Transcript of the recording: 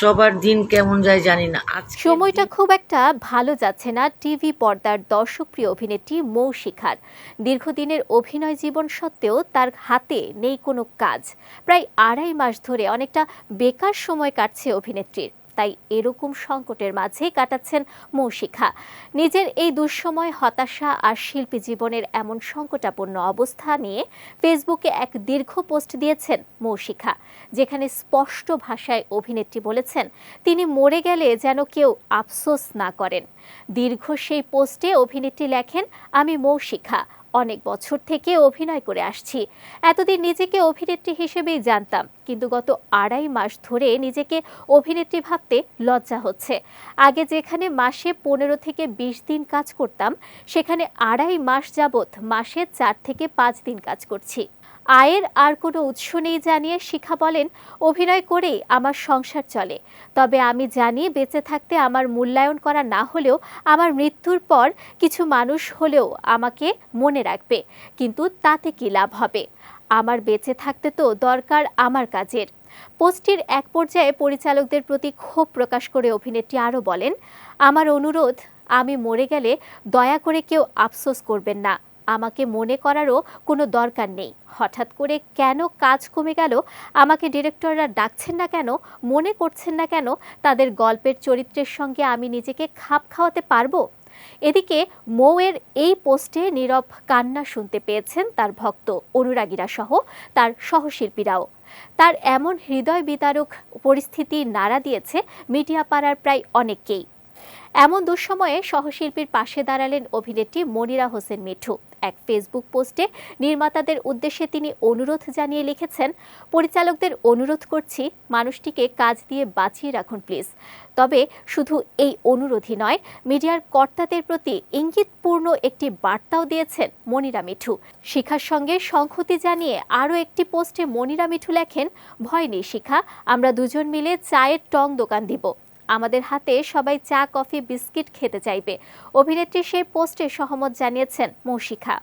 সবার দিন কেমন যায় জানি না। আজ সময়টা খুব একটা ভালো যাচ্ছে না টিভি পর্দার দর্শকপ্রিয় অভিনেত্রী মৌশিখার। দীর্ঘদিনের অভিনয় জীবন সত্ত্বেও তার হাতে নেই কোনো কাজ। প্রায় আড়াই মাস ধরে অনেকটা বেকার সময় কাটছে অভিনেত্রীর। তাই এরকম সংকটের মাঝেই কাটাচ্ছেন মৌশিখা। নিজের এই দুঃসময়, হতাশা আর শিল্পী জীবনের এমন সংকটাপন্ন অবস্থা নিয়ে ফেসবুকে এক দীর্ঘ পোস্ট দিয়েছেন মৌশিখা, যেখানে স্পষ্ট ভাষায় অভিনেত্রী বলেছেন, তিনি মরে গেলে যেন কেউ আফসোস না করেন। দীর্ঘ সেই পোস্টে অভিনেত্রী লেখেন, আমি মৌশিখা। অনেক বছর থেকে অভিনয় করে আসছি। এতদিন নিজেকে অভিনেত্রী হিসেবেই জানতাম, কিন্তু গত আড়াই মাস ধরে নিজেকে অভিনেত্রী ভাবতে লজ্জা হচ্ছে। আগে যেখানে মাসে পনেরো থেকে বিশ দিন কাজ করতাম, সেখানে আড়াই মাস যাবৎ মাসে চার থেকে পাঁচ দিন কাজ করছি। আয়ের আর কোনো উৎস নেই জানিয়ে শিখা বলেন, অভিনয় করেই আমার সংসার চলে। তবে আমি জানি বেঁচে থাকতে আমার মূল্যায়ন করা না হলেও আমার মৃত্যুর পর কিছু মানুষ হলেও আমাকে মনে রাখবে, কিন্তু তাতে কি লাভ হবে? আমার বেঁচে থাকতে তো দরকার আমার কাজের। পোস্টটির এক পর্যায়ে পরিচালকদের প্রতি ক্ষোভ প্রকাশ করে অভিনেত্রী আরও বলেন, আমার অনুরোধ, আমি মরে গেলে দয়া করে কেউ আফসোস করবেন না। আমাকে মনে করারও কোনো দরকার নেই। হঠাৎ করে কেন কাজ কমে গেল? আমাকে ডিরেক্টররা ডাকছেন না কেন? মনে করছেন না কেন? তাদের গল্পের চরিত্রের সঙ্গে আমি নিজেকে খাপ খাওয়াতে পারব? এদিকে মৌয়ের এই পোস্টে নীরব কান্না শুনতে পেয়েছেন তার ভক্ত অনুরাগীরা সহ তার সহশিল্পীরাও। তার এমন হৃদয় বিতারক পরিস্থিতি নাড়া দিয়েছে মিডিয়া পাড়ার প্রায় অনেককেই। এমন দুঃসময়ে সহশিল্পীর পাশে দাঁড়ালেন অভিনেত্রী মনিরা হোসেন মিঠু। এক ফেসবুক পোস্টে নির্মাতাদের উদ্দেশ্যে তিনি অনুরোধ জানিয়ে লিখেছেন, পরিচালকদের অনুরোধ করছি মানুষটিকে কাজ দিয়ে বাঁচিয়ে রাখুন প্লিজ তবে শুধু এই অনুরোধই নয়, মিডিয়ার কর্তাদের প্রতি ইঙ্গিতপূর্ণ একটি বার্তাও দিয়েছেন মনিরা মিঠু। শিখার সঙ্গে সংহতি জানিয়ে আরও একটি পোস্টে মনিরা মিঠু লেখেন, ভয় নেই শিখা, আমরা দুজন মিলে চায়ের টং দোকান দিব। আমাদের হাতে সবাই চা কফি বিস্কিট খেতে চাইবে। অভিনেত্রী সেই পোস্টে সহমত জানিয়েছেন মৌশিখা।